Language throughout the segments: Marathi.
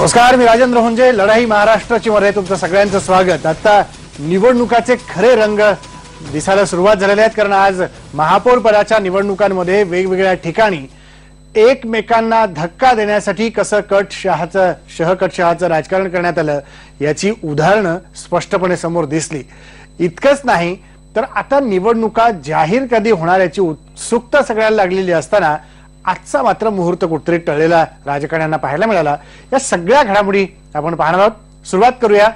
नमस्कार मी राजेंद्र हुंजे. लढाई महाराष्ट्राची मध्ये तुमचं सगळ्यांचं स्वागत. आता निवडणुकाचे खरे रंग दिसायला सुरुवात झालेले आहेत कारण आज महापौर पदाच्या निवडणुकांमध्ये वेगवेगळ्या ठिकाणी एकमेकांना धक्का देण्यासाठी कसं कट शहाचं शहकट शहाचं राजकारण करण्यात आलं याची उदाहरणं स्पष्टपणे समोर दिसली. इतकंच नाही तर आता निवडणुका जाहीर कधी होणार याची उत्सुकता सगळ्याला लागलेली असताना आजचा मात्र मुहूर्त कुठतरी टळलेला राजकारण्यांना पाहायला मिळाला. या सगळ्या घडामोडी आपण पाहणार आहोत. सुरुवात करूया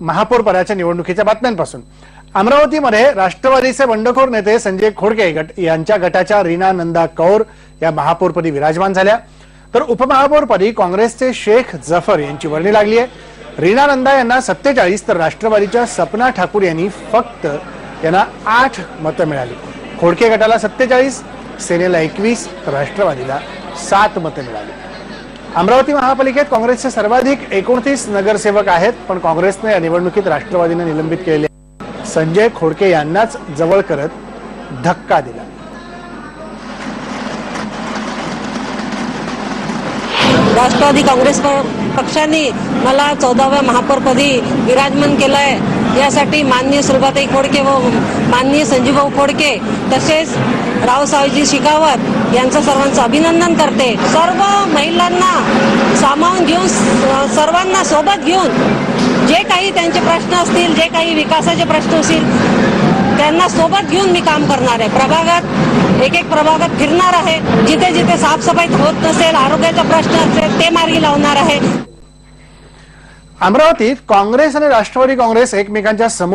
महापौर पदाच्या निवडणुकीच्या बातम्यांपासून. अमरावतीमध्ये राष्ट्रवादीचे बंडखोर नेते संजय खोडके गट यांच्या गटाच्या रीना नंदा कौर या महापौरपदी विराजमान झाल्या. तर उपमहापौरपदी काँग्रेसचे शेख जफर यांची वर्णी लागली आहे. रीना नंदा यांना सत्तेचाळीस तर राष्ट्रवादीच्या सपना ठाकूर यांनी फक्त यांना आठ मतं मिळाली. खोडके गटाला सत्तेचाळीस सेनेला एकवीस तर राष्ट्रवादीला सात मतं मिळाली. अमरावती महापालिकेत काँग्रेसचे सर्वाधिक एकोणतीस नगरसेवक आहेत पण काँग्रेसने या निवडणुकीत राष्ट्रवादीने निलंबित केलेले संजय खोडके यांनाच जवळ करत धक्का दिला. राष्ट्रवादी काँग्रेस पक्षाने मला चौदाव्या महापौरपदी विराजमान केलंय. यासाठी माननीय सुरभाताई खोडके व माननीय संजीवभाऊ खोडके तसेच रावसाहेबजी शिकावत यांचं सर्वांचं अभिनंदन करते. सर्व महिलांना सामावून घेऊन सर्वांना सोबत घेऊन जे काही त्यांचे प्रश्न असतील जे काही विकासाचे प्रश्न असतील त्यांना सोबत घेऊन मी काम करणार आहे. प्रभागात एक एक प्रभागात फिरणार आहे. जिथे जिथे साफसफाई होत नसेल आरोग्याचा प्रश्न असेल ते मार्गी लावणार आहे. अमरावतीत काँग्रेस आणि राष्ट्रवादी काँग्रेस एकमेकांच्या समोर